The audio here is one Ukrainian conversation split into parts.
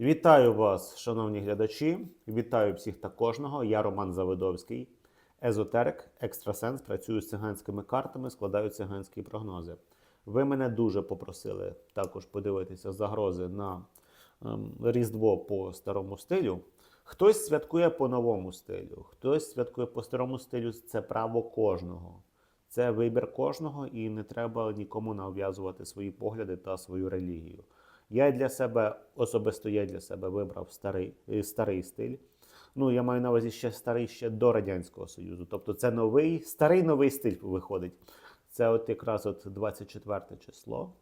Вітаю вас, шановні глядачі. Вітаю всіх та кожного. Я Роман Завидовський, езотерик, екстрасенс. Працюю з циганськими картами, складаю циганські прогнози. Ви мене дуже попросили також подивитися загрози на ем, Різдво по старому стилю. Хтось святкує по новому стилю, хтось святкує по старому стилю. Це право кожного. Це вибір кожного, і не треба нікому нав'язувати свої погляди та свою релігію. Я для себе особисто я для себе вибрав старий, е, старий стиль. Ну, я маю на увазі ще старий ще до Радянського Союзу. Тобто це новий, старий новий стиль виходить. Це от якраз от 24 число.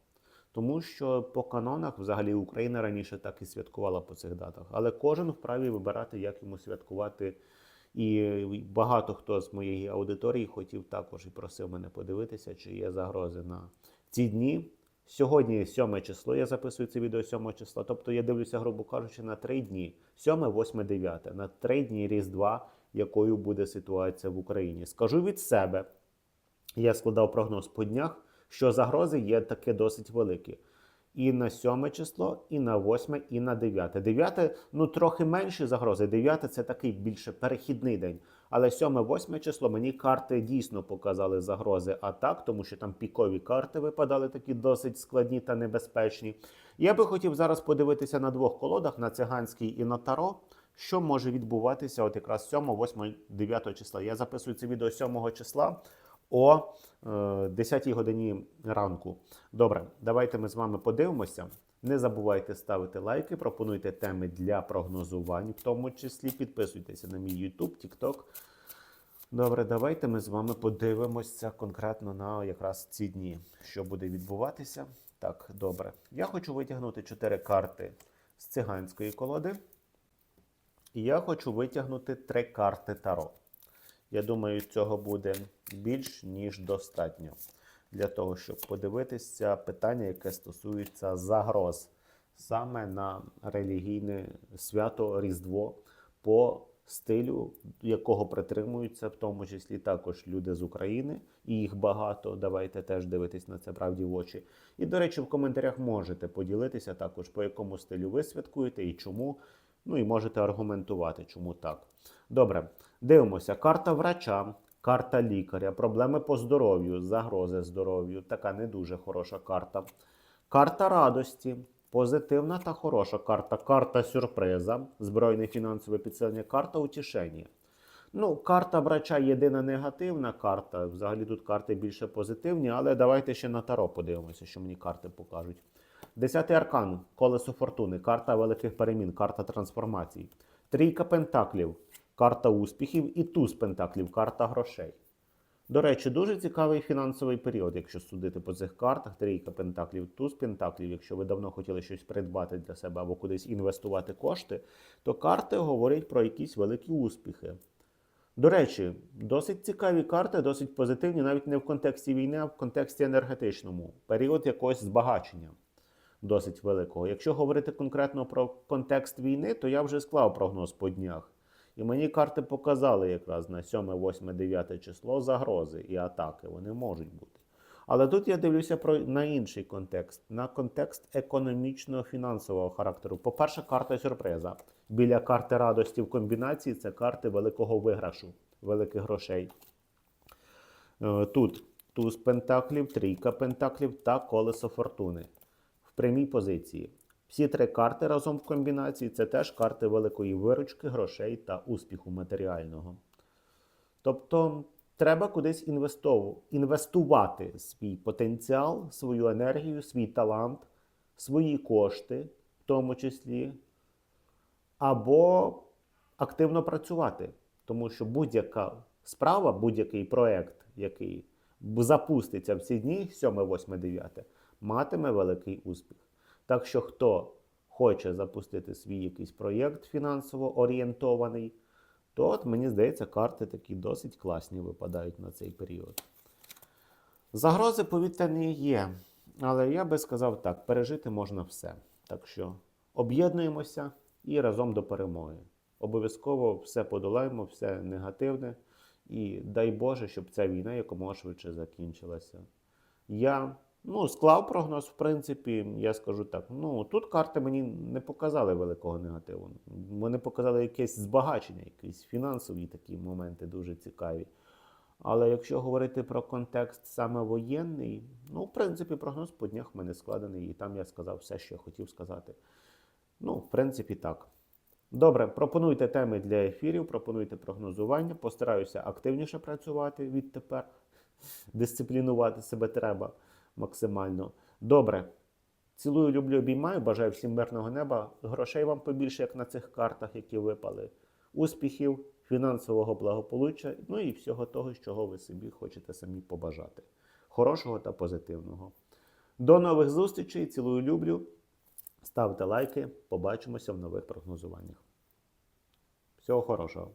Тому що по канонах взагалі Україна раніше так і святкувала по цих датах. Але кожен вправі вибирати, як йому святкувати. І багато хто з моєї аудиторії хотів також і просив мене подивитися, чи є загрози на ці дні. Сьогодні 7 число, я записую це відео 7 числа. Тобто я дивлюся, грубо кажучи, на 3 дні: 7, 8, 9, на 3 дні Різдва, якою буде ситуація в Україні. Скажу від себе, я складав прогноз по днях, що загрози є таки досить великі. І на 7 число, і на 8, і на 9. 9, ну трохи менші загрози. 9 це такий більше перехідний день. Але 7-8 число мені карти дійсно показали загрози атак, тому що там пікові карти випадали такі досить складні та небезпечні. Я би хотів зараз подивитися на двох колодах: на циганський і на таро. Що може відбуватися от якраз 7, 8, 9 числа. Я записую це відео 7 числа о е, 10 годині ранку. Добре, давайте ми з вами подивимося. Не забувайте ставити лайки, пропонуйте теми для прогнозувань, в тому числі підписуйтеся на мій YouTube, TikTok. Добре, давайте ми з вами подивимося конкретно на якраз ці дні, що буде відбуватися. Так, добре. Я хочу витягнути 4 карти з циганської колоди. І я хочу витягнути 3 карти Таро. Я думаю, цього буде більш ніж достатньо для того, щоб подивитися питання, яке стосується загроз саме на релігійне свято Різдво по стилю, якого притримуються, в тому числі також люди з України, і їх багато. Давайте теж дивитись на це правді в очі. І, до речі, в коментарях можете поділитися також, по якому стилю ви святкуєте і чому. Ну і можете аргументувати, чому так. Добре, дивимося. Карта врача, карта лікаря, проблеми по здоров'ю, загрози здоров'ю. Така не дуже хороша карта. Карта радості, позитивна та хороша карта. Карта сюрприза, збройне фінансове підсилення, карта утішення. Ну, карта врача єдина негативна карта. Взагалі тут карти більше позитивні, але давайте ще на таро подивимося, що мені карти покажуть. Десятий аркан, колесо фортуни, карта великих перемін, карта трансформацій. Трійка пентаклів, карта успіхів і туз пентаклів, карта грошей. До речі, дуже цікавий фінансовий період, якщо судити по цих картах. Трійка пентаклів, туз пентаклів. Якщо ви давно хотіли щось придбати для себе або кудись інвестувати кошти, то карти говорять про якісь великі успіхи. До речі, досить цікаві карти, досить позитивні, навіть не в контексті війни, а в контексті енергетичному. Період якогось збагачення досить великого. Якщо говорити конкретно про контекст війни, то я вже склав прогноз по днях. І мені карти показали якраз на 7, 8, 9 число загрози і атаки. Вони можуть бути. Але тут я дивлюся про на інший контекст, на контекст економічного фінансового характеру. По-перше, карта сюрприза. Біля карти радості в комбінації це карти великого виграшу, великих грошей. Е, Тут туз пентаклів, трійка пентаклів та колесо фортуни прямій позиції. Всі три карти разом в комбінації це теж карти великої виручки, грошей та успіху матеріального. Тобто треба кудись інвестувати свій потенціал, свою енергію, свій талант, свої кошти, в тому числі, або активно працювати. Тому що будь-яка справа, будь-який проект, який запуститься в ці дні, 7, 8, 9, матиме великий успіх. Так що, хто хоче запустити свій якийсь проєкт фінансово орієнтований, то от мені здається, карти такі досить класні випадають на цей період. Загрози повітряні є, але я би сказав так: пережити можна все. Так що об'єднуємося і разом до перемоги. Обов'язково все подолаємо, все негативне. І дай Боже, щоб ця війна якомога швидше закінчилася. Я Ну, склав прогноз, в принципі, я скажу так. Ну, тут карти мені не показали великого негативу. Вони показали якесь збагачення, якісь фінансові такі моменти дуже цікаві. Але якщо говорити про контекст саме воєнний, ну, в принципі, прогноз по днях в мене складений, і там я сказав все, що я хотів сказати. Ну, в принципі, так. Добре, пропонуйте теми для ефірів, пропонуйте прогнозування. Постараюся активніше працювати відтепер. Дисциплінувати себе треба максимально. Добре. Цілую, люблю, обіймаю. Бажаю всім мирного неба. Грошей вам побільше, як на цих картах, які випали. Успіхів, фінансового благополуччя, ну і всього того, чого ви собі хочете самі побажати. Хорошого та позитивного. До нових зустрічей. Цілую, люблю. Ставте лайки. Побачимося в нових прогнозуваннях. Всього хорошого.